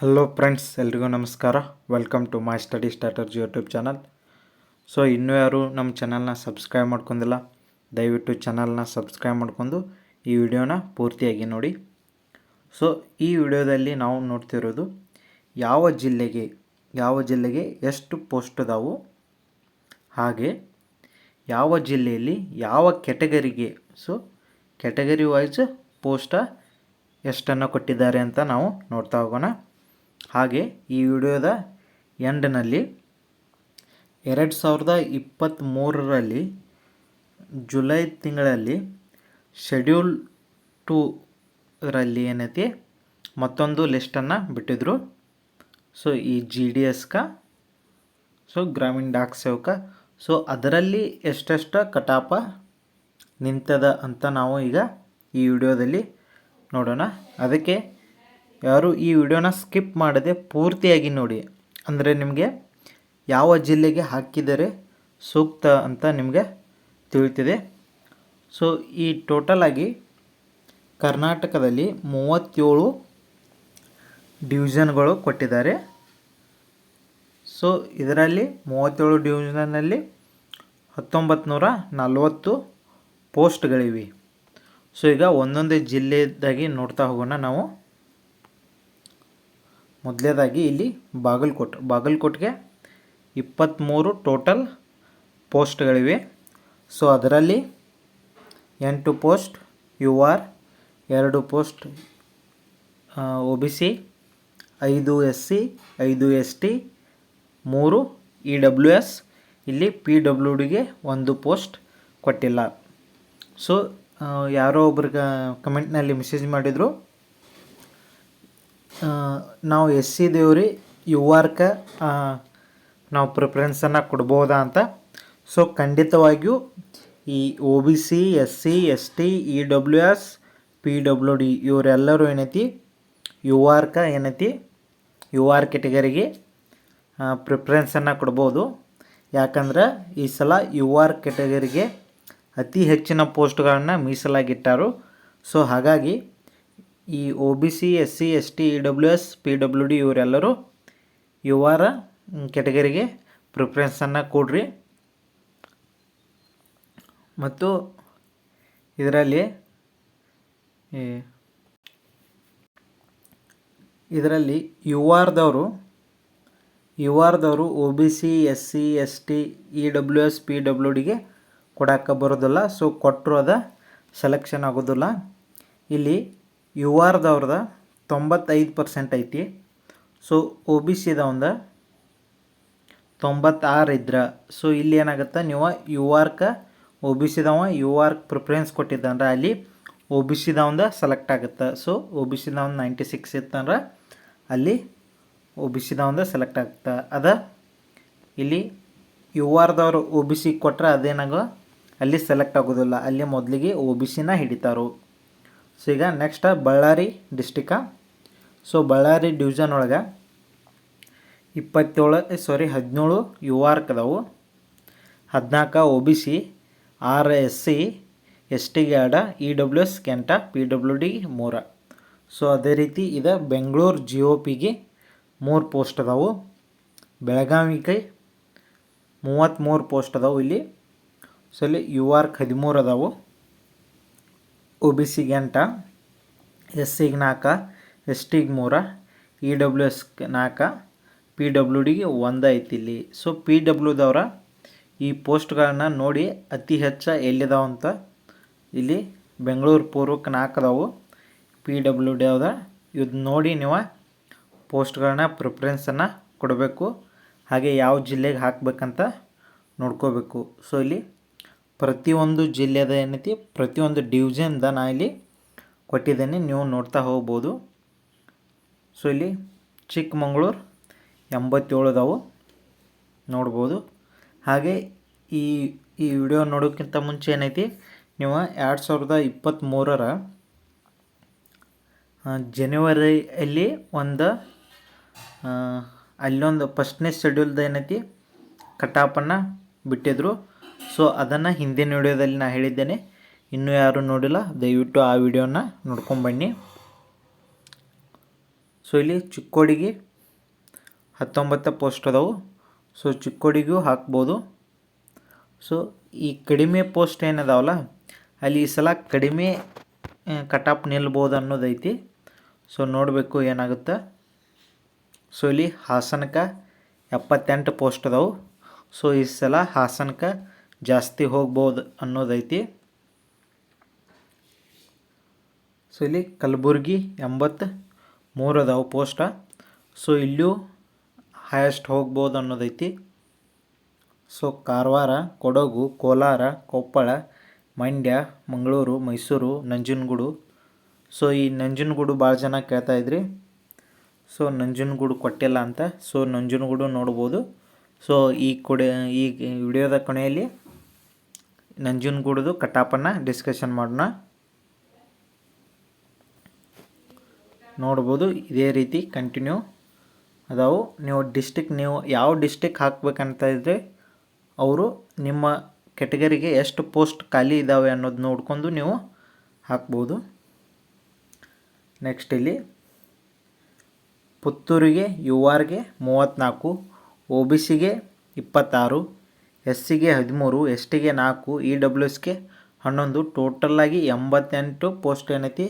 Hello friends ಎಲ್ರಿಗೂ ನಮಸ್ಕಾರ. Welcome to my study starters YouTube channel so ಇನ್ನೂ ಯಾರು ನಮ್ಮ ಚಾನಲ್ನ ಸಬ್ಸ್ಕ್ರೈಬ್ ಮಾಡ್ಕೊಂಡಿಲ್ಲ, ದಯವಿಟ್ಟು ಚಾನಲ್ನ ಸಬ್ಸ್ಕ್ರೈಬ್ ಮಾಡ್ಕೊಂಡು ಈ ವಿಡಿಯೋನ ಪೂರ್ತಿಯಾಗಿ ನೋಡಿ. ಸೊ ಈ ವಿಡಿಯೋದಲ್ಲಿ ನಾವು ನೋಡ್ತಿರೋದು ಯಾವ ಜಿಲ್ಲೆಗೆ ಯಾವ ಜಿಲ್ಲೆಗೆ ಎಷ್ಟು ಪೋಸ್ಟ್ ಅದಾವು, ಹಾಗೆ ಯಾವ ಜಿಲ್ಲೆಯಲ್ಲಿ ಯಾವ ಕೆಟಗರಿಗೆ ಸೊ ಕೆಟಗರಿ ವೈಸ್ ಪೋಸ್ಟ ಎಷ್ಟನ್ನು ಕೊಟ್ಟಿದ್ದಾರೆ ಅಂತ ನಾವು ನೋಡ್ತಾ ಹೋಗೋಣ. ಹಾಗೆ ಈ ವಿಡಿಯೋದ ಎಂಡ್ನಲ್ಲಿ ಎರಡು ಸಾವಿರದ ಇಪ್ಪತ್ತ್ಮೂರರಲ್ಲಿ ಜುಲೈ ತಿಂಗಳಲ್ಲಿ ಶೆಡ್ಯೂಲ್ ಟೂ ರಲ್ಲಿ ಏನೈತಿ ಮತ್ತೊಂದು ಲಿಸ್ಟನ್ನು ಬಿಟ್ಟಿದ್ರು. ಸೊ, ಈ ಜಿ ಡಿ ಎಸ್ಕ ಸೊ, ಗ್ರಾಮೀಣ ಡಾಕ್ ಸೇವಕ. ಸೊ, ಅದರಲ್ಲಿ ಎಷ್ಟೆಷ್ಟು ಕಟಾಪ ನಿಂತದ ಅಂತ ನಾವು ಈಗ ಈ ವಿಡಿಯೋದಲ್ಲಿ ನೋಡೋಣ. ಅದಕ್ಕೆ ಯಾರು ಈ ವಿಡಿಯೋನ ಸ್ಕಿಪ್ ಮಾಡದೆ ಪೂರ್ತಿಯಾಗಿ ನೋಡಿ. ಅಂದರೆ ನಿಮಗೆ ಯಾವ ಜಿಲ್ಲೆಗೆ ಹಾಕಿದರೆ ಸೂಕ್ತ ಅಂತ ನಿಮಗೆ ತಿಳಿತಿದೆ. ಸೊ ಈ ಟೋಟಲ್ ಆಗಿ ಕರ್ನಾಟಕದಲ್ಲಿ ಮೂವತ್ತೇಳು ಡಿವಿಷನ್ಗಳು ಕೊಟ್ಟಿದ್ದಾರೆ. ಸೊ ಇದರಲ್ಲಿ ಮೂವತ್ತೇಳು ಡಿವಿಷನಲ್ಲಿ ಹತ್ತೊಂಬತ್ತು ನೂರ ನಲವತ್ತು ಪೋಸ್ಟ್ಗಳಿವೆ ಸೊ ಈಗ ಒಂದೊಂದೇ ಜಿಲ್ಲೆದಾಗಿ ನೋಡ್ತಾ ಹೋಗೋಣ ನಾವು. ಮೊದಲೇದಾಗಿ ಇಲ್ಲಿ ಬಾಗಲಕೋಟೆ. ಬಾಗಲಕೋಟ್ಗೆ ಇಪ್ಪತ್ತ್ಮೂರು ಟೋಟಲ್ ಪೋಸ್ಟ್ಗಳಿವೆ ಸೊ ಅದರಲ್ಲಿ ಎಂಟು ಪೋಸ್ಟ್ ಯು ಆರ್ ಎರಡು ಪೋಸ್ಟ್ ಒ ಬಿ ಸಿ ಐದು ಎಸ್ ಸಿ ಐದು ಎಸ್ ಟಿ ಮೂರು ಇ ಡಬ್ಲ್ಯೂ ಎಸ್ ಇಲ್ಲಿ ಪಿ ಡಬ್ಲ್ಯೂ ಡಿಗೆ ಒಂದು ಪೋಸ್ಟ್ ಕೊಟ್ಟಿಲ್ಲ. ಸೊ ಯಾರೋ ಒಬ್ರಿಗೆ ಕಮೆಂಟ್ನಲ್ಲಿ ಮೆಸೇಜ್ ಮಾಡಿದರು ನಾವು ಎಸ್ ಸಿ ದೇವ್ರಿ ಯು ಆರ್ಕ ನಾವು ಪ್ರಿಫರೆನ್ಸನ್ನು ಕೊಡ್ಬೋದಾ ಅಂತ. ಸೊ ಖಂಡಿತವಾಗಿಯೂ ಈ O B C S C S T E W S P W D ಇವರೆಲ್ಲರೂ ಏನೈತಿ ಯು ಆರ್ಕ ಏನೈತಿ ಯು ಆರ್ ಕೆಟಗರಿಗೆ ಪ್ರಿಫರೆನ್ಸನ್ನು ಕೊಡ್ಬೋದು. ಯಾಕಂದ್ರೆ ಈ ಸಲ ಯು ಆರ್ ಕೆಟಗರಿಗೆ ಅತಿ ಹೆಚ್ಚಿನ ಪೋಸ್ಟ್ಗಳನ್ನು ಮೀಸಲಾಗಿಟ್ಟಾರು. ಸೊ ಹಾಗಾಗಿ ಈ O B C S C S T E W S P W D ಇವರೆಲ್ಲರೂ ಆರ್ ಕೆಟಗರಿಗೆ ಪ್ರಿಫ್ರೆನ್ಸನ್ನು ಕೊಡ್ರಿ. ಮತ್ತು ಇದರಲ್ಲಿ ಇದರಲ್ಲಿ ಯು ಆರ್ದವರು U ಆರ್ದವರು O B C S C S T E W S P W ಡಿಗೆ ಕೊಡೋಕ್ಕೆ ಬರೋದಿಲ್ಲ. ಸೊ ಕೊಟ್ಟರು ಅದ ಸೆಲೆಕ್ಷನ್ ಆಗೋದಿಲ್ಲ. ಇಲ್ಲಿ ಯು ಆರ್ದವ್ರದ ತೊಂಬತ್ತೈದು ಪರ್ಸೆಂಟ್ ಐತಿ. ಸೊ ಒ ಬಿ ಸಿದ ಒಂದು ತೊಂಬತ್ತಾರು ಇದ್ರೆ ಸೊ ಇಲ್ಲಿ ಏನಾಗುತ್ತೆ ನೀವು ಯು ಆರ್ಕ ಒ ಬಿ ಸಿದವ ಯು ಆರ್ಕ್ ಪ್ರಿಫರೆನ್ಸ್ ಕೊಟ್ಟಿದ್ದಂದ್ರೆ ಅಲ್ಲಿ ಒ ಬಿ ಸಿದವಂದ ಸೆಲೆಕ್ಟ್ ಆಗುತ್ತೆ. ಸೊ ಒ ಬಿ ಸಿದ ಒಂದು ನೈಂಟಿ ಸಿಕ್ಸ್ ಇತ್ತಂದ್ರೆ ಅಲ್ಲಿ ಒ ಬಿ ಸಿದವಂದ ಸೆಲೆಕ್ಟ್ ಆಗುತ್ತೆ. ಅದ ಇಲ್ಲಿ ಯು ಆರ್ದವ್ರು ಒ ಬಿ ಸಿ ಕೊಟ್ಟರೆ ಅದೇನಾಗ ಅಲ್ಲಿ ಸೆಲೆಕ್ಟ್ ಆಗೋದಿಲ್ಲ. ಅಲ್ಲಿ ಮೊದಲಿಗೆ ಒ ಬಿ ಸಿನ ಹಿಡಿತಾರು. ಸೊ ಈಗ next Ballari ಡಿಸ್ಟಿಕ so Ballari division ಒಳಗೆ ಇಪ್ಪತ್ತೇಳು ಸಾರಿ ಹದಿನೇಳು ಯು ಆರ್ಕ್ ಅದಾವು. ಹದಿನಾಲ್ಕು O B C R S C S T ಗ್ಯಾಡ ಇ ಡಬ್ಲ್ಯೂ ಎಸ್ ಕೆಂಟ ಪಿ ಡಬ್ಲ್ಯೂ ಡಿ ಮೂರ ಸೊ ಅದೇ ರೀತಿ ಇದು ಬೆಂಗಳೂರು ಜಿ ಒ ಪಿಗೆ ಮೂರು ಪೋಸ್ಟ್ ಅದಾವು. ಬೆಳಗಾವಿಗೆ ಮೂವತ್ತ್ಮೂರು ಪೋಸ್ಟ್ ಅದಾವು ಇಲ್ಲಿ. ಸೊ ಇಲ್ಲಿ ಯು ಆರ್ಕ್ ಹದಿಮೂರು ಅದಾವು. ಒ ಬಿ ಸಿಗೆ ಎಂಟ ಎಸ್ ಸಿಗೆ ನಾಲ್ಕು ಎಸ್ ಟಿಗೆ ಮೂರ, ಇ ಡಬ್ಲ್ಯೂ ಎಸ್ಗೆ ನಾಲ್ಕು ಪಿ ಡಬ್ಲ್ಯೂ ಡಿಗೆ ಒಂದು ಐತಿ ಇಲ್ಲಿ ಸೊ ಪಿ ಡಬ್ಲ್ಯೂದವ್ರ ಈ ಪೋಸ್ಟ್ಗಳನ್ನ ನೋಡಿ ಅತಿ ಹೆಚ್ಚು ಎಲ್ಲಿದಾವೆ ಅಂತ ಇಲ್ಲಿ ಬೆಂಗಳೂರು ಪೂರ್ವಕ್ಕೆ ನಾಲ್ಕು ಅದಾವು. ಪಿ ಡಬ್ಲ್ಯೂ ಡಿ ಅದ ಇದು ನೋಡಿ ನೀವು ಪೋಸ್ಟ್ಗಳನ್ನ ಪ್ರಿಫರೆನ್ಸನ್ನು ಕೊಡಬೇಕು. ಹಾಗೆ ಯಾವ ಜಿಲ್ಲೆಗೆ ಹಾಕಬೇಕಂತ ನೋಡ್ಕೋಬೇಕು. ಸೊ ಇಲ್ಲಿ ಪ್ರತಿಯೊಂದು ಜಿಲ್ಲೆದ ಏನೈತಿ, ಪ್ರತಿಯೊಂದು ಡಿವಿಷನ್ದ ನಾ ಇಲ್ಲಿ ಕೊಟ್ಟಿದ್ದೇನೆ. ನೀವು ನೋಡ್ತಾ ಹೋಗ್ಬೋದು. ಸೊ ಇಲ್ಲಿ ಚಿಕ್ಕಮಂಗ್ಳೂರು ಎಂಬತ್ತೇಳು ಅದಾವು. ನೋಡ್ಬೋದು. ಹಾಗೆ ಈ ಈ ವಿಡಿಯೋ ನೋಡೋಕ್ಕಿಂತ ಮುಂಚೆ ಏನೈತಿ, ನೀವು ಎರಡು ಸಾವಿರದ ಇಪ್ಪತ್ತ್ಮೂರರ ಜನವರಿಯಲ್ಲಿ ಒಂದು ಅಲ್ಲೊಂದು ಫಸ್ಟ್ನೇ ಶೆಡ್ಯೂಲ್ದ ಏನೈತಿ, ಕಟಾಪನ್ನು ಬಿಟ್ಟಿದ್ರು. ಸೊ ಅದನ್ನು ಹಿಂದಿನ ವಿಡಿಯೋದಲ್ಲಿ ನಾನು ಹೇಳಿದ್ದೇನೆ. ಇನ್ನೂ ಯಾರು ನೋಡಿಲ್ಲ, ದಯವಿಟ್ಟು ಆ ವಿಡಿಯೋನ ನೋಡ್ಕೊಂಬನ್ನಿ ಸೊ ಇಲ್ಲಿ ಚಿಕ್ಕೋಡಿಗೆ ಹತ್ತೊಂಬತ್ತು ಪೋಸ್ಟ್ ಅದಾವು. ಸೊ ಚಿಕ್ಕೋಡಿಗೂ ಹಾಕ್ಬೋದು. ಸೊ ಈ ಕಡಿಮೆ ಪೋಸ್ಟ್ ಏನದಾವಲ್ಲ, ಅಲ್ಲಿ ಈ ಸಲ ಕಡಿಮೆ ಕಟಾಪ್ ನಿಲ್ಬೋದು ಅನ್ನೋದೈತಿ. ಸೊ ನೋಡಬೇಕು ಏನಾಗುತ್ತೆ. ಸೊ ಇಲ್ಲಿ ಹಾಸನಕ್ಕೆ ಎಪ್ಪತ್ತೆಂಟು ಪೋಸ್ಟ್ ಅದಾವು. ಸೊ ಈ ಸಲ ಹಾಸನಕ್ಕೆ ಜಾಸ್ತಿ ಹೋಗ್ಬೋದು ಅನ್ನೋದೈತಿ. ಸೊ ಇಲ್ಲಿ ಕಲಬುರ್ಗಿ ಎಂಬತ್ತು ಮೂರು ಅದಾವೆ ಪೋಸ್ಟ. ಸೊ ಇಲ್ಲೂ ಹೈಯೆಸ್ಟ್ ಹೋಗ್ಬೋದು ಅನ್ನೋದೈತಿ. ಸೊ ಕಾರವಾರ, ಕೊಡಗು, ಕೋಲಾರ, ಕೊಪ್ಪಳ, ಮಂಡ್ಯ, ಮಂಗಳೂರು, ಮೈಸೂರು, ನಂಜನಗೂಡು. ಸೊ ಈ ನಂಜನಗೂಡು ಭಾಳ ಜನ ಕೇಳ್ತಾ ಇದ್ರಿ. ಸೊ ನಂಜನಗೂಡು ಕೊಟ್ಟಿಲ್ಲ ಅಂತ. ಸೊ ನಂಜನಗೂಡು ನೋಡ್ಬೋದು. ಸೊ ಈ ಕೊಡೆ, ಈ ವಿಡಿಯೋದ ಕೊನೆಯಲ್ಲಿ ನಂಜನಗೂಡದು ಕಟಾಪನ್ನು ಡಿಸ್ಕಷನ್ ಮಾಡೋಣ. ನೋಡ್ಬೋದು, ಇದೇ ರೀತಿ ಕಂಟಿನ್ಯೂ ಅದಾವು, ನೀವು ಡಿಸ್ಟಿಕ್ ನೀವು ಯಾವ ಡಿಸ್ಟಿಕ್ ಹಾಕ್ಬೇಕಂತ ಇದ್ದರೆ ಅವರು ನಿಮ್ಮ ಕೆಟಗರಿಗೆ ಎಷ್ಟು ಪೋಸ್ಟ್ ಖಾಲಿ ಇದ್ದಾವೆ ಅನ್ನೋದು ನೋಡ್ಕೊಂಡು ನೀವು ಹಾಕ್ಬೋದು. ನೆಕ್ಸ್ಟ್ ಇಲ್ಲಿ, ಪುತ್ತೂರಿಗೆ ಯು ಆರ್ಗೆ ಮೂವತ್ತ್ನಾಲ್ಕು ಒ ಬಿ ಸಿಗೆ ಇಪ್ಪತ್ತಾರು ಎಸ್ ಸಿಗೆ ಹದಿಮೂರು ಎಸ್ ಟಿಗೆ ನಾಲ್ಕು ಇ ಡಬ್ಲ್ಯೂ ಎಸ್ಗೆ ಹನ್ನೊಂದು ಟೋಟಲ್ಲಾಗಿ ಎಂಬತ್ತೆಂಟು ಪೋಸ್ಟ್ ಏನೈತಿ?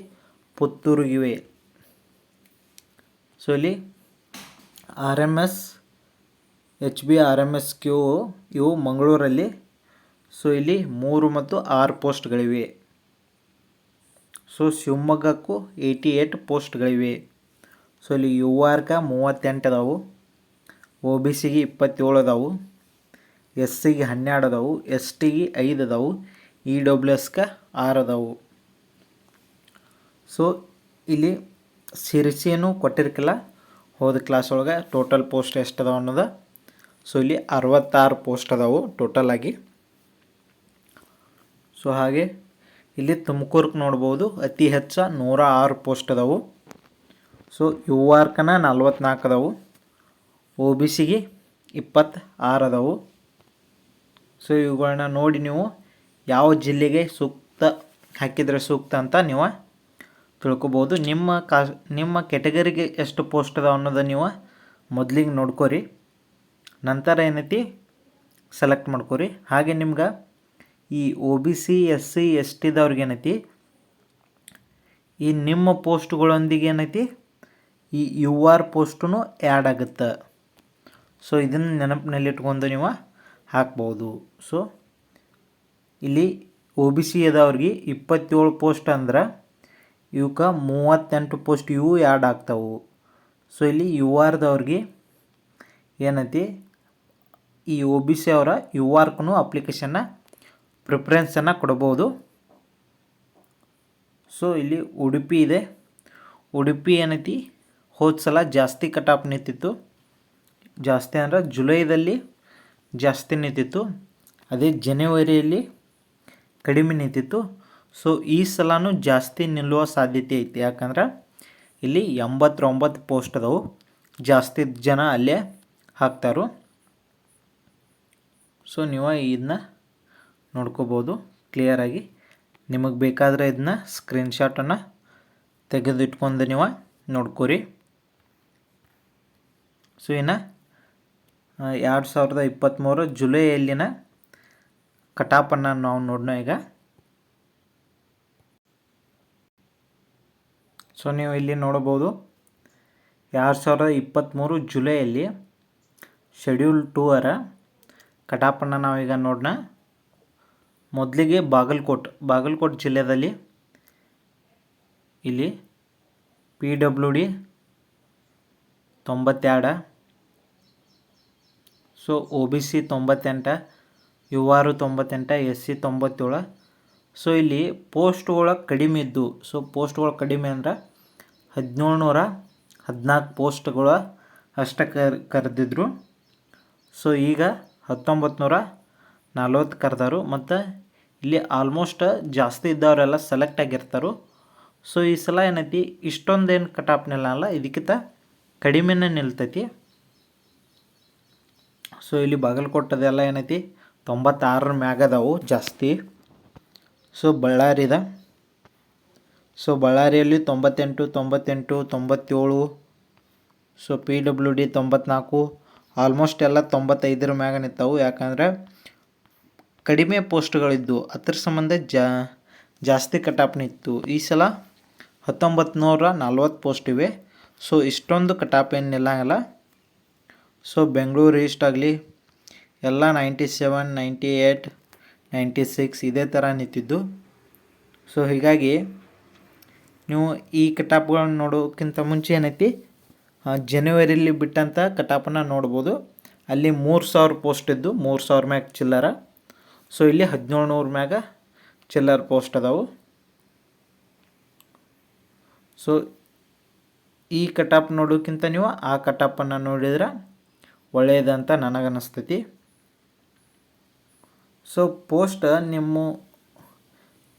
ಪುತ್ತೂರಿಗಿವೆ ಸೊ ಇಲ್ಲಿ R M S, H B R M S Q, ಇವು ಮಂಗಳೂರಲ್ಲಿ. ಸೊ ಇಲ್ಲಿ ಮೂರು ಮತ್ತು ಆರು ಪೋಸ್ಟ್ಗಳಿವೆ. ಸೊ ಶಿವಮೊಗ್ಗಕ್ಕೂ ಏಯ್ಟಿ ಏಯ್ಟ್ ಪೋಸ್ಟ್ಗಳಿವೆ. ಸೊ ಇಲ್ಲಿ ಯು ಆರ್ಗೆ ಮೂವತ್ತೆಂಟು ಅದಾವು. ಒ ಬಿ ಸಿಗೆ ಇಪ್ಪತ್ತೇಳು ಅದಾವು. ಎಸ್ ಸಿಗೆ ಹನ್ನೆರಡು ಅದಾವು ಎಸ್ ಟಿಗೆ ಐದು ಅದಾವು ಇ ಡಬ್ಲ್ಯೂ ಎಸ್ಗೆ ಆರು ಅದಾವು ಸೊ ಇಲ್ಲಿ ಸಿರಿಸಿಯನ್ನು ಕೊಟ್ಟಿರ್ಕಿಲ್ಲ. ಹೋದ ಕ್ಲಾಸ್ ಒಳಗೆ ಟೋಟಲ್ ಪೋಸ್ಟ್ ಎಷ್ಟು ಅದಾವ ಅನ್ನೋದು. ಸೊ ಇಲ್ಲಿ ಅರವತ್ತಾರು ಪೋಸ್ಟ್ ಅದಾವು ಆಗಿ. ಸೊ ಹಾಗೆ ಇಲ್ಲಿ ತುಮಕೂರ್ಗೆ ನೋಡ್ಬೋದು, ಅತಿ ಹೆಚ್ಚು ನೂರ ಆರು ಪೋಸ್ಟ್ ಅದಾವು. ಸೊ ಯು ಆರ್ಕನ ನಲ್ವತ್ನಾಲ್ಕು ಅದಾವು ಒ ಬಿ ಸಿಗೆ ಇಪ್ಪತ್ತು ಆರು ಅದಾವು ಸೊ ಇವುಗಳನ್ನ ನೋಡಿ ನೀವು ಯಾವ ಜಿಲ್ಲೆಗೆ ಸೂಕ್ತ ಹಾಕಿದರೆ ಸೂಕ್ತ ಅಂತ ನೀವು ತಿಳ್ಕೊಬೋದು. ನಿಮ್ಮ ಕಾ, ನಿಮ್ಮ ಕೆಟಗರಿಗೆ ಎಷ್ಟು ಪೋಸ್ಟ್ ಅದಾವ ಅನ್ನೋದು ನೀವು ಮೊದಲಿಗೆ ನೋಡ್ಕೋರಿ. ನಂತರ ಏನೈತಿ? ಸೆಲೆಕ್ಟ್ ಮಾಡ್ಕೋರಿ. ಹಾಗೆ ನಿಮ್ಗೆ ಈ O B C S C S ಟಿದವ್ರಿಗೆ ಏನೈತಿ? ಈ ನಿಮ್ಮ ಪೋಸ್ಟ್ಗಳೊಂದಿಗೆ ಏನೈತಿ? ಈ ಯು ಆರ್ ಪೋಸ್ಟೂ ಆ್ಯಡ್ ಆಗುತ್ತೆ. ಸೊ ಇದನ್ನು ನೆನಪಿನಲ್ಲಿ ಇಟ್ಕೊಂಡು ನೀವು ಹಾಕ್ಬೋದು. ಸೊ ಇಲ್ಲಿ ಒ ಬಿ ಸಿ ಅದವ್ರಿಗೆ ಇಪ್ಪತ್ತೇಳು ಪೋಸ್ಟ್ ಅಂದ್ರೆ ಇವಕ್ಕೆ ಮೂವತ್ತೆಂಟು ಪೋಸ್ಟ್ ಇವು ಆ್ಯಡ್ ಆಗ್ತಾವೆ. ಸೊ ಇಲ್ಲಿ ಯು ಆರ್ದವ್ರಿಗೆ ಏನೈತಿ? ಈ ಒ ಬಿ ಸಿ ಅವರ ಯು ಆರ್ಗೂ ಅಪ್ಲಿಕೇಶನ್ನ ಪ್ರಿಫರೆನ್ಸನ್ನು ಕೊಡ್ಬೋದು. ಸೊ ಇಲ್ಲಿ ಉಡುಪಿ ಇದೆ. ಉಡುಪಿ ಏನೈತಿ? ಹೋದ ಸಲ ಜಾಸ್ತಿ ಕಟಾಪ್ ನಿಂತಿತ್ತು. ಜಾಸ್ತಿ ಅಂದ್ರೆ ಜುಲೈದಲ್ಲಿ ಜಾಸ್ತಿ ನಿಂತಿತ್ತು. ಅದೇ ಜನವರಿಯಲ್ಲಿ ಕಡಿಮೆ ನಿಂತಿತ್ತು. ಸೊ ಈ ಸಲನೂ ಜಾಸ್ತಿ ನಿಲ್ಲುವ ಸಾಧ್ಯತೆ ಐತಿ. ಯಾಕಂದ್ರೆ ಇಲ್ಲಿ ಎಂಬತ್ತೊಂಬತ್ತು ಪೋಸ್ಟ್ ಅದಾವು. ಜಾಸ್ತಿ ಜನ ಅಲ್ಲೇ ಹಾಕ್ತಾರು. ಸೊ ನೀವು ಇದನ್ನ ನೋಡ್ಕೋಬೋದು. ಕ್ಲಿಯರಾಗಿ ನಿಮಗೆ ಬೇಕಾದರೆ ಇದನ್ನ ಸ್ಕ್ರೀನ್ಶಾಟನ್ನು ತೆಗೆದಿಟ್ಕೊಂಡು ನೀವು ನೋಡ್ಕೊರಿ. ಸೊ ಇನ್ನು ಎರಡು ಸಾವಿರದ ಇಪ್ಪತ್ತ್ಮೂರು ಜುಲೈಯಲ್ಲಿನ ಕಟಾಪನ್ನು ನಾವು ನೋಡೋಣ ಈಗ. ಸೊ ನೀವು ಇಲ್ಲಿ ನೋಡಬಹುದು, ಎರಡು ಸಾವಿರದ ಇಪ್ಪತ್ತ್ಮೂರು ಜುಲೈಯಲ್ಲಿ ಶೆಡ್ಯೂಲ್ ಟೂ ಅರ ಕಟಾಪನ್ನು ನಾವೀಗ ನೋಡೋಣ ಮೊದಲಿಗೆ ಬಾಗಲಕೋಟ್ ಬಾಗಲಕೋಟ್ ಜಿಲ್ಲೆಯಲ್ಲಿ ಇಲ್ಲಿ ಪಿ ಡಬ್ಲ್ಯೂ ಡಿ ತೊಂಬತ್ತೆರಡು ಸೊ ಒ ಬಿ ಸಿ ತೊಂಬತ್ತೆಂಟು ಯು ಆರು ತೊಂಬತ್ತೆಂಟು ಎಸ್ ಸಿ ತೊಂಬತ್ತೇಳು. ಸೊ ಇಲ್ಲಿ ಪೋಸ್ಟ್ಗಳು ಕಡಿಮೆ ಇದ್ದು, ಸೊ ಪೋಸ್ಟ್ಗಳು ಕಡಿಮೆ ಅಂದ್ರೆ ಹದಿನೇಳು ನೂರ ಹದಿನಾಲ್ಕು ಪೋಸ್ಟ್ಗಳು ಅಷ್ಟೇ ಕರ್, ಕರೆದಿದ್ರು. ಸೊ ಈಗ ಹತ್ತೊಂಬತ್ತು ನೂರ ನಲ್ವತ್ತು ಕರೆದಾರು ಮತ್ತು ಇಲ್ಲಿ ಆಲ್ಮೋಸ್ಟ್ ಜಾಸ್ತಿ ಇದ್ದವರೆಲ್ಲ ಸೆಲೆಕ್ಟ್ ಆಗಿರ್ತಾರೆ. ಸೊ ಈ ಸಲ ಏನೈತಿ, ಇಷ್ಟೊಂದೇನು ಕಟಾಪ್ ನಿಲ್ಲಲ್ಲ ಇದಕ್ಕಿಂತ ಕಡಿಮೆನೇ ನಿಲ್ತೈತಿ. ಸೊ ಇಲ್ಲಿ ಬಾಗಲಕೋಟದೆಲ್ಲ ಏನೈತಿ? ತೊಂಬತ್ತಾರರ ಮ್ಯಾಗ ಅದಾವು ಜಾಸ್ತಿ. ಸೊ ಬಳ್ಳಾರಿದ. ಸೊ ಬಳ್ಳಾರಿಯಲ್ಲಿ ತೊಂಬತ್ತೆಂಟು ತೊಂಬತ್ತೆಂಟು, ತೊಂಬತ್ತೇಳು. ಸೊ ಪಿ ಡಬ್ಲ್ಯೂ ಡಿ ತೊಂಬತ್ನಾಲ್ಕು. ಆಲ್ಮೋಸ್ಟ್ ಎಲ್ಲ ತೊಂಬತ್ತೈದರ ಮ್ಯಾಗ ನಿಂತವು. ಯಾಕಂದರೆ ಕಡಿಮೆ ಪೋಸ್ಟ್ಗಳಿದ್ದು, ಅದ್ರ ಸಂಬಂಧ ಜಾ, ಜಾಸ್ತಿ ಕಟಾಪ್ ನಿಂತು. ಈ ಸಲ ಹತ್ತೊಂಬತ್ತು ನೂರ ನಲ್ವತ್ತು ಪೋಸ್ಟ್ ಇವೆ. ಸೊ ಇಷ್ಟೊಂದು ಕಟಾಪ್ ಏನು ನಿಲ್ಲಂಗಿಲ್ಲ ಸೊ ಬೆಂಗಳೂರು ಈಸ್ಟ್ ಆಗಲಿ ಎಲ್ಲ ninety seven ninety eight ninety six ಇದೇ ಥರ ನಿಂತಿದ್ದು. ಸೊ ಹೀಗಾಗಿ ನೀವು ಈ ಕಟಾಪ್ಗಳನ್ನ ನೋಡೋಕ್ಕಿಂತ ಮುಂಚೆ ಏನೈತಿ? ಜನವರಿಲಿ ಬಿಟ್ಟಂಥ ಕಟಾಪನ್ನು ನೋಡ್ಬೋದು. ಅಲ್ಲಿ ಮೂರು ಸಾವಿರ ಪೋಸ್ಟ್ ಇದ್ದು, ಮೂರು ಸಾವಿರ ಮ್ಯಾಗ ಚಿಲ್ಲರ. ಸೊ ಇಲ್ಲಿ ಹದಿನೇಳು ನೂರು ಮ್ಯಾಗ ಚಿಲ್ಲರ್ ಪೋಸ್ಟ್ ಅದಾವು. ಸೊ ಈ ಕಟಾಪ್ ನೋಡೋಕ್ಕಿಂತ ನೀವು ಆ ಕಟಾಪನ್ನು ನೋಡಿದ್ರೆ ಒಳ್ಳೆಯದಂತ ನನಗನ್ನಿಸ್ತೈತಿ. ಸೊ ಪೋಸ್ಟ್ ನಿಮ್ಮ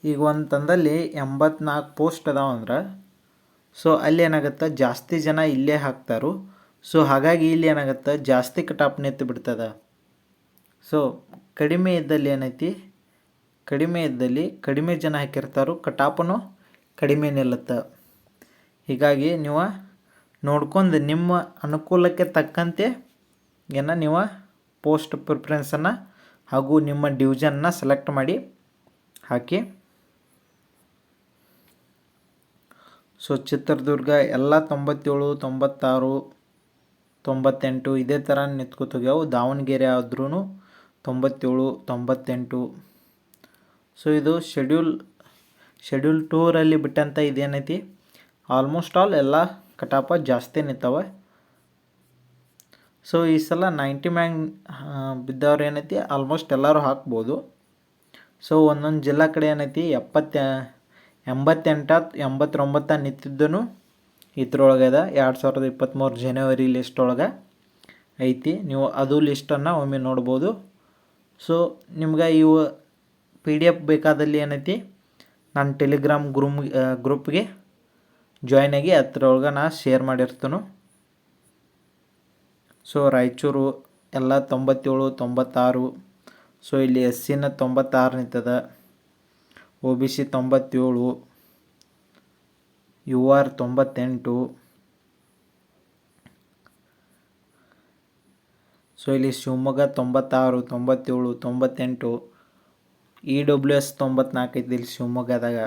ಈಗ ಒಂದು ತಂದಲ್ಲಿ ಎಂಬತ್ನಾಲ್ಕು ಪೋಸ್ಟ್ ಅದಾವ ಅಂದ್ರೆ ಸೊ ಅಲ್ಲಿ ಏನಾಗುತ್ತೆ? ಜಾಸ್ತಿ ಜನ ಇಲ್ಲೇ ಹಾಕ್ತಾರು. ಸೊ ಹಾಗಾಗಿ ಇಲ್ಲಿ ಏನಾಗುತ್ತೆ? ಜಾಸ್ತಿ ಕಟಾಪ್ ನಿಂತು ಬಿಡ್ತದೆ. ಸೊ ಕಡಿಮೆ ಇದ್ದಲ್ಲಿ ಏನೈತಿ? ಕಡಿಮೆ ಇದ್ದಲ್ಲಿ ಕಡಿಮೆ ಜನ ಹಾಕಿರ್ತಾರೋ. ಕಟಾಪನು ಕಡಿಮೆ ನಿಲ್ಲುತ್ತೆ. ಹೀಗಾಗಿ ನೀವು ನೋಡ್ಕೊಂಡು ನಿಮ್ಮ ಅನುಕೂಲಕ್ಕೆ ತಕ್ಕಂತೆ ಏನ ನೀವು ಪೋಸ್ಟ್ ಪ್ರಿಫ್ರೆನ್ಸನ್ನು ಹಾಗೂ ನಿಮ್ಮ ಡಿವಿಷನ್ನ ಸೆಲೆಕ್ಟ್ ಮಾಡಿ ಹಾಕಿ. ಸೊ ಚಿತ್ರದುರ್ಗ ಎಲ್ಲ ತೊಂಬತ್ತೇಳು, ತೊಂಬತ್ತಾರು, ತೊಂಬತ್ತೆಂಟು ಇದೇ ಥರ ನಿಂತ್ಕೋತೋಗ್ಯಾವು ದಾವಣಗೆರೆ ಆದ್ರೂ ತೊಂಬತ್ತೇಳು, ತೊಂಬತ್ತೆಂಟು. ಸೊ ಇದು ಶೆಡ್ಯೂಲ್ ಶೆಡ್ಯೂಲ್ ಟೂರಲ್ಲಿ ಬಿಟ್ಟಂಥ ಇದೇನೈತಿ? ಆಲ್ಮೋಸ್ಟ್ ಆಲ್ ಎಲ್ಲ ಕಟಾಪ ಜಾಸ್ತಿ ನಿಂತವೆ. ಸೊ ಈ ಸಲ ನೈಂಟಿ ಮ್ಯಾಂಗ್ ಬಿದ್ದವ್ರು ಏನೈತಿ? ಆಲ್ಮೋಸ್ಟ್ ಎಲ್ಲರೂ ಹಾಕ್ಬೋದು. ಸೊ ಒಂದೊಂದು ಜಿಲ್ಲಾ ಕಡೆ ಏನೈತಿ? ಎಪ್ಪತ್ತ, ಎಂಬತ್ತೆಂಟ, ಎಂಬತ್ತೊಂಬತ್ತ ನಿಂತಿದ್ದನು ಅದ. ಎರಡು ಸಾವಿರದ ಇಪ್ಪತ್ತ್ಮೂರು ಜನವರಿ ಲಿಸ್ಟ್ ಒಳಗೆ ಐತಿ. ನೀವು ಅದು ಲಿಸ್ಟನ್ನು ಒಮ್ಮೆ ನೋಡ್ಬೋದು. ಸೊ ನಿಮ್ಗೆ ಇವು ಪಿ ಡಿ ಎಫ್ ಬೇಕಾದಲ್ಲಿ ಏನೈತಿ? ನಾನು ಟೆಲಿಗ್ರಾಮ್ ಗ್ರೂಮ್ ಗ್ರೂಪ್ಗೆ ಜಾಯ್ನ್ ಆಗಿ ಅದ್ರೊಳಗೆ ನಾ ಶೇರ್ ಮಾಡಿರ್ತೇನೆ. ಸೊ ರಾಯಚೂರು ಎಲ್ಲ ತೊಂಬತ್ತೇಳು, ತೊಂಬತ್ತಾರು. ಸೊ ಇಲ್ಲಿ ಎಸ್ ಸಿನ ತೊಂಬತ್ತಾರು ನಿಂತದ ಒ ಬಿ ಸಿ ತೊಂಬತ್ತೇಳು. ಯು ಆರ್ ತೊಂಬತ್ತೆಂಟು. ಸೊ ಇಲ್ಲಿ ಶಿವಮೊಗ್ಗ ತೊಂಬತ್ತಾರು, ತೊಂಬತ್ತೇಳು, ತೊಂಬತ್ತೆಂಟು. ಇ ಡಬ್ಲ್ಯೂ ಎಸ್ ತೊಂಬತ್ನಾಲ್ಕು ಐತಿ ಇಲ್ಲಿ ಶಿವಮೊಗ್ಗದಾಗ.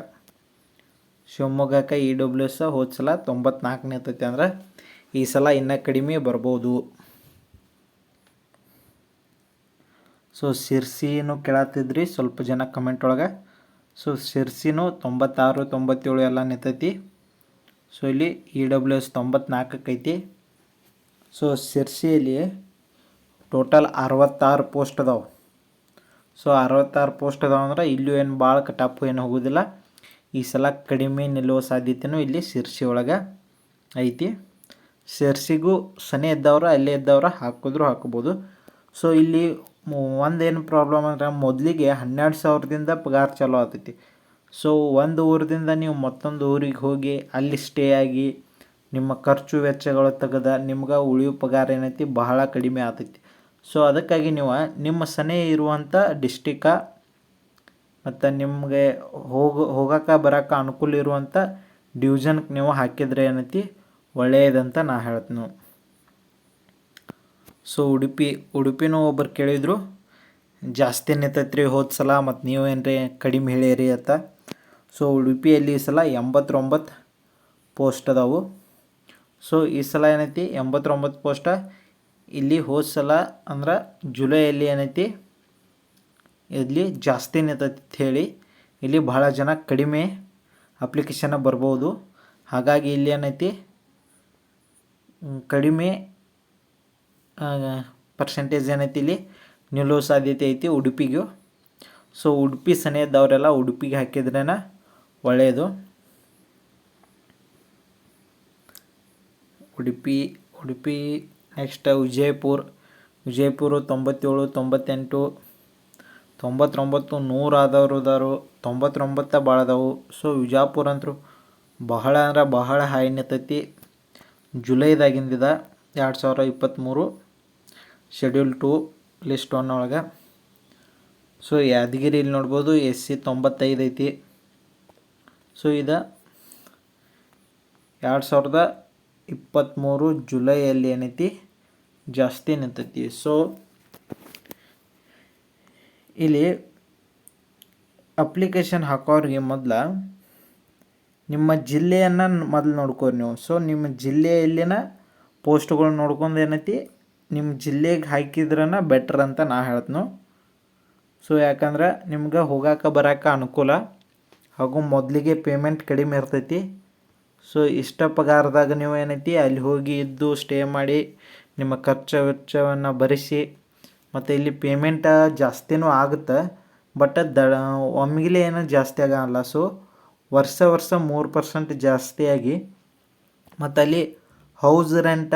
ಶಿವಮೊಗ್ಗಕ್ಕೆ ಇ ಡಬ್ಲ್ಯೂ ಎಸ್ ಹೋದ ಸಲ ತೊಂಬತ್ನಾಲ್ಕನೇ ಇರ್ತೈತಿ ಅಂದ್ರೆ ಈ ಸಲ ಇನ್ನೂ ಕಡಿಮೆ ಬರ್ಬೋದು. ಸೊ ಶಿರ್ಸಿನೂ ಕೇಳತ್ತಿದ್ರಿ ಸ್ವಲ್ಪ ಜನ ಕಮೆಂಟ್ ಒಳಗೆ. ಸೊ ಶಿರ್ಸಿನೂ ತೊಂಬತ್ತಾರು, ತೊಂಬತ್ತೇಳು ಎಲ್ಲ ನಿಂತೈತಿ. ಸೊ ಇಲ್ಲಿ ಇ ಡಬ್ಲ್ಯೂ ಎಸ್ ತೊಂಬತ್ನಾಲ್ಕಕ್ಕೆ ಐತಿ. ಸೊ ಶಿರ್ಸಿಯಲ್ಲಿ ಟೋಟಲ್ ಅರವತ್ತಾರು ಪೋಸ್ಟ್ ಅದಾವೆ. ಸೊ ಅರವತ್ತಾರು ಪೋಸ್ಟ್ ಅದಾವೆ ಅಂದ್ರೆ ಇಲ್ಲೂ ಏನು ಭಾಳ ಕಟಾಪು ಏನು ಹೋಗೋದಿಲ್ಲ. ಈ ಸಲ ಕಡಿಮೆ ನಿಲ್ಲುವ ಸಾಧ್ಯತೆಯೂ ಇಲ್ಲಿ ಶಿರ್ಸಿ ಒಳಗೆ ಐತಿ. ಶಿರ್ಸಿಗೂ ಸನಿ ಇದ್ದವ್ರ, ಅಲ್ಲೇ ಇದ್ದವ್ರ ಹಾಕಿದ್ರು ಹಾಕ್ಬೋದು. ಸೊ ಇಲ್ಲಿ ಒಂದೇನು ಪ್ರಾಬ್ಲಮ್ ಅಂದ್ರೆ ಮೊದಲಿಗೆ ಹನ್ನೆರಡು ಸಾವಿರದಿಂದ ಪಗಾರ ಚಾಲೂ ಆಗ್ತೈತಿ ಸೊ ಒಂದು ಊರಿಂದ ನೀವು ಮತ್ತೊಂದು ಊರಿಗೆ ಹೋಗಿ ಅಲ್ಲಿ ಸ್ಟೇ ಆಗಿ ನಿಮ್ಮ ಖರ್ಚು ವೆಚ್ಚಗಳು ತೆಗೆದ ನಿಮ್ಗೆ ಉಳಿಯೋ ಪಗಾರ ಏನೈತಿ ಬಹಳ ಕಡಿಮೆ ಆಗ್ತೈತಿ ಸೊ ಅದಕ್ಕಾಗಿ ನೀವು ನಿಮ್ಮ ಸನೆ ಇರುವಂಥ ಡಿಸ್ಟಿಕ ಮತ್ತು ನಿಮಗೆ ಹೋಗೋ, ಹೋಗೋಕೆ ಬರೋಕೆ ಅನುಕೂಲ ಇರುವಂಥ ಡಿವಿಷನ್ಗೆ ನೀವು ಹಾಕಿದರೆ ಏನೈತಿ ಒಳ್ಳೆಯದಂತ ನಾ ಹೇಳ್ತೀನಿ. ಸೊ ಉಡುಪಿ, ಉಡುಪಿನೂ ಒಬ್ಬರು ಕೇಳಿದರು, ಜಾಸ್ತಿ ನಿಂತೈತ್ರಿ ಹೋದ ಸಲ ಮತ್ತು ನೀವು ಏನ್ರಿ ಕಡಿಮೆ ಹೇಳಿರಿ ಅಂತ. ಸೊ ಉಡುಪಿಯಲ್ಲಿ ಈ ಸಲ ಎಂಬತ್ತೊಂಬತ್ತು ಪೋಸ್ಟ್ ಅದಾವು. ಸೊ ಈ ಸಲ ಏನೈತಿ ಎಂಬತ್ತೊಂಬತ್ತು ಪೋಸ್ಟ. ಇಲ್ಲಿ ಹೋದ ಸಲ ಅಂದ್ರೆ ಜುಲೈಯಲ್ಲಿ ಏನೈತಿ, ಇಲ್ಲಿ ಜಾಸ್ತಿ ನಿಂತೈತಿ ಹೇಳಿ ಇಲ್ಲಿ ಬಹಳ ಜನ ಕಡಿಮೆ ಅಪ್ಲಿಕೇಶನ್ ಬರ್ಬೋದು. ಹಾಗಾಗಿ ಇಲ್ಲಿ ಏನೈತಿ, ಕಡಿಮೆ ಪರ್ಸೆಂಟೇಜ್ ಏನೈತಿ ಇಲ್ಲಿ? ನಿಲ್ಲೋ ಸಾಧ್ಯತೆ ಐತಿ ಉಡುಪಿಗೂ. ಸೊ ಉಡುಪಿ ಸನಿಯದವರೆಲ್ಲ ಉಡುಪಿಗೆ ಹಾಕಿದ್ರೇನ ಒಳ್ಳೆಯದು ಉಡುಪಿ ಉಡುಪಿ ನೆಕ್ಸ್ಟ್ ವಿಜಯಪುರ. ವಿಜಯಪುರ ತೊಂಬತ್ತೇಳು, ತೊಂಬತ್ತೆಂಟು, ತೊಂಬತ್ತೊಂಬತ್ತು ನೂರು ಆದವರು ಅದಾರು ತೊಂಬತ್ತೊಂಬತ್ತ ಭಾಳ ಅದಾವು. ಸೊ ವಿಜಾಪುರ ಅಂತೂ ಬಹಳ ಅಂದ್ರೆ ಬಹಳ ಹೈ ನಿಂತೈತಿ ಜುಲೈದಾಗಿಂದಿದ ಎರಡು ಸಾವಿರ ಇಪ್ಪತ್ತ್ಮೂರು ಶೆಡ್ಯೂಲ್ ಟು ಲಿಸ್ಟ್ ಒನ್ ಒಳಗೆ. ಸೊ ಯಾದಗಿರಿ ಇಲ್ಲಿ ನೋಡ್ಬೋದು ಎಸ್ ಸಿ ತೊಂಬತ್ತೈದು ಐತಿ. ಸೊ ಇದು ಎರಡು ಸಾವಿರದ ಇಪ್ಪತ್ತ್ಮೂರು ಜುಲೈಯಲ್ಲಿ ಏನೈತಿ? ಜಾಸ್ತಿ ನಿಂತೈತಿ. ಸೊ ಇಲ್ಲಿ ಅಪ್ಲಿಕೇಶನ್ ಹಾಕೋರಿಗೆ ಮೊದಲು ನಿಮ್ಮ ಜಿಲ್ಲೆಯನ್ನು ಮೊದಲು ನೋಡ್ಕೋರಿ ನೀವು. ಸೊ ನಿಮ್ಮ ಜಿಲ್ಲೆಯಲ್ಲಿನ ಪೋಸ್ಟ್ಗಳು ನೋಡ್ಕೊಂಡು ಏನೈತಿ? ನಿಮ್ಮ ಜಿಲ್ಲೆಗೆ ಹಾಕಿದ್ರನ ಬೆಟ್ರ್ ಅಂತ ನಾ ಹೇಳ್ತೀನಿ. ಸೊ ಯಾಕಂದ್ರೆ ನಿಮ್ಗೆ ಹೋಗಾಕ ಬರಾಕ ಅನುಕೂಲ. ಹಾಗೂ ಮೊದಲಿಗೆ ಪೇಮೆಂಟ್ ಕಡಿಮೆ ಇರ್ತೈತಿ. ಸೊ ಇಷ್ಟ ಪಗಾರದಾಗ ನೀವು ಏನೈತಿ, ಅಲ್ಲಿ ಹೋಗಿ ಇದ್ದು ಸ್ಟೇ ಮಾಡಿ ನಿಮ್ಮ ಖರ್ಚು ವೆಚ್ಚವನ್ನು ಭರಿಸಿ, ಮತ್ತು ಇಲ್ಲಿ ಪೇಮೆಂಟ ಜಾಸ್ತಿನೂ ಆಗುತ್ತೆ ಬಟ್ ದ, ಒಮ್ಮಿಗಿಲೇ ಏನೂ ಜಾಸ್ತಿ ಆಗಲ್ಲ. ಸೊ ವರ್ಷ ವರ್ಷ ಮೂರು ಪರ್ಸೆಂಟ್ ಜಾಸ್ತಿಯಾಗಿ ಮತ್ತು ಅಲ್ಲಿ house rent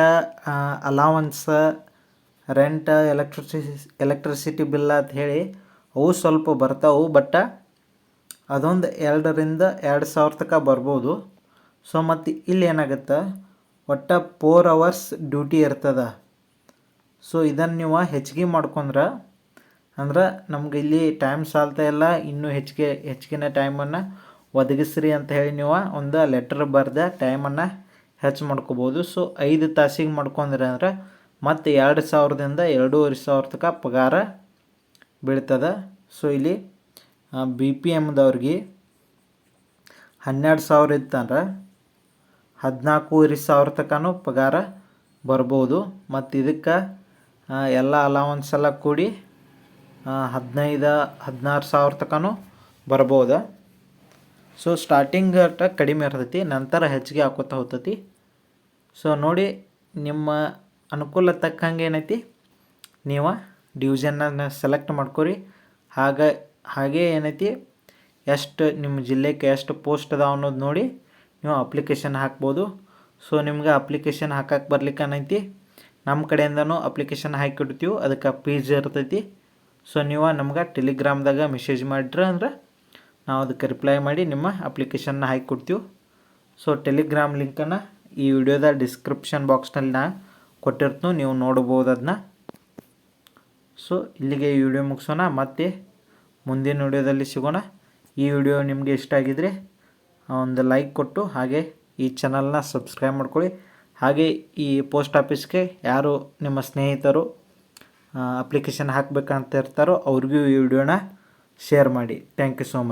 allowance, rent, ಎಲೆಕ್ಟ್ರಿಸಿ, electricity bill ಅಂತ ಹೇಳಿ ಅವು ಸ್ವಲ್ಪ ಬರ್ತಾವೆ, ಬಟ್ ಅದೊಂದು ಎರಡರಿಂದ ಎರಡು ಸಾವಿರ ತನಕ ಬರ್ಬೋದು. ಸೊ ಮತ್ತು ಇಲ್ಲಿ ಏನಾಗುತ್ತೆ? ಒಟ್ಟು ಫೋರ್ ಅವರ್ಸ್ ಡ್ಯೂಟಿ ಇರ್ತದೆ. ಸೊ ಇದನ್ನು ನೀವು ಹೆಚ್ಚಿಗೆ ಮಾಡ್ಕೊಂಡ್ರೆ ಅಂದ್ರೆ ನಮ್ಗೆ ಇಲ್ಲಿ ಟೈಮ್ ಸಾಲ್ತಾ ಇಲ್ಲ, ಇನ್ನೂ ಹೆಚ್ಚಿಗೆ ಹೆಚ್ಚಿನ ಟೈಮನ್ನು ಒದಗಿಸ್ರಿ ಅಂತ ಹೇಳಿ ನೀವು ಒಂದು ಲೆಟ್ರ್ ಬರೆದ ಟೈಮನ್ನು ಹೆಚ್ಚು ಮಾಡ್ಕೋಬೋದು. ಸೊ ಐದು ತಾಸಿಗೆ ಮಾಡ್ಕೊಂಡ್ರೆ ಅಂದ್ರೆ ಮತ್ತು ಎರಡು ಸಾವಿರದಿಂದ ಎರಡೂವರೆ ಸಾವಿರ ತನಕ ಪಗಾರ ಬೀಳ್ತದೆ. ಸೊ ಇಲ್ಲಿ ಬಿ ಪಿ ಎಮ್ದವ್ರಿಗೆ ಹನ್ನೆರಡು ಸಾವಿರ ಇತ್ತಂದ್ರೆ ಹದಿನಾಲ್ಕೂವರೆ ಸಾವಿರ ತನಕನೂ ಪಗಾರ ಬರ್ಬೋದು. ಮತ್ತು ಇದಕ್ಕೆ ಎಲ್ಲ ಅಲವನ್ಸ್ ಎಲ್ಲ ಕೂಡಿ ಹದಿನೈದು, ಹದಿನಾರು ಸಾವಿರ ತನಕನೂ ಬರ್ಬೋದು. ಸೊ ಸ್ಟಾರ್ಟಿಂಗ್ ಕಡಿಮೆ ಇರ್ತೈತಿ, ನಂತರ ಹೆಚ್ಚಿಗೆ ಹಾಕೋತ ಹೋಗ್ತೈತಿ. ಸೊ ನೋಡಿ, ನಿಮ್ಮ ಅನುಕೂಲ ತಕ್ಕಂಗೆ ಏನೈತಿ? ನೀವು ಡಿವಿಷನ್ನ ಸೆಲೆಕ್ಟ್ ಮಾಡ್ಕೊರಿ. ಹಾಗೆ ಹಾಗೆ ಏನೈತಿ? ಎಷ್ಟು ನಿಮ್ಮ ಜಿಲ್ಲೆಗೆ ಎಷ್ಟು ಪೋಸ್ಟ್ ಅದಾವ ಅನ್ನೋದು ನೋಡಿ ನೀವು ಅಪ್ಲಿಕೇಶನ್ ಹಾಕ್ಬೋದು. ಸೊ ನಿಮ್ಗೆ ಅಪ್ಲಿಕೇಶನ್ ಹಾಕಕ್ಕೆ ಬರ್ಲಿಕ್ಕೆ ಏನೈತಿ? ನಮ್ಮ ಕಡೆಯಿಂದನೂ ಅಪ್ಲಿಕೇಶನ್ ಹಾಕಿಡ್ತೀವಿ. ಅದಕ್ಕೆ ಫೀಸ್ ಇರ್ತೈತಿ. ಸೊ ನೀವು ನಮ್ಗೆ ಟೆಲಿಗ್ರಾಮ್ದಾಗ ಮೆಸೇಜ್ ಮಾಡಿದ್ರೆ ಅಂದ್ರೆ ನಾವು ಅದಕ್ಕೆ ರಿಪ್ಲೈ ಮಾಡಿ ನಿಮ್ಮ ಅಪ್ಲಿಕೇಶನ್ನ ಹಾಕಿ ಕೊಡ್ತೀವಿ ಸೊ ಟೆಲಿಗ್ರಾಮ್ ಲಿಂಕನ್ನು ಈ ವಿಡಿಯೋದ ಡಿಸ್ಕ್ರಿಪ್ಷನ್ ಬಾಕ್ಸ್ನಲ್ಲಿ ನಾನು ಕೊಟ್ಟಿರ್ತೀನಿ, ನೀವು ನೋಡ್ಬೋದು ಅದನ್ನ ಸೊ ಇಲ್ಲಿಗೆ ಈ ವಿಡಿಯೋ ಮುಗಿಸೋಣ. ಮತ್ತೆ ಮುಂದಿನ ವಿಡಿಯೋದಲ್ಲಿ ಸಿಗೋಣ. ಈ ವಿಡಿಯೋ ನಿಮಗೆ ಇಷ್ಟ ಆಗಿದ್ರೆ ಒಂದು ಲೈಕ್ ಕೊಟ್ಟು, ಹಾಗೆ ಈ ಚಾನಲ್ನ ಸಬ್ಸ್ಕ್ರೈಬ್ ಮಾಡ್ಕೊಳ್ಳಿ. ಹಾಗೆ ಈ ಪೋಸ್ಟ್ ಆಫೀಸ್ಗೆ ಯಾರು ನಿಮ್ಮ ಸ್ನೇಹಿತರು ಅಪ್ಲಿಕೇಶನ್ ಹಾಕಬೇಕಂತ ಇರ್ತಾರೋ, ಅವ್ರಿಗೂ ಈ ವಿಡಿಯೋನ ಶೇರ್ ಮಾಡಿ. Thank you so much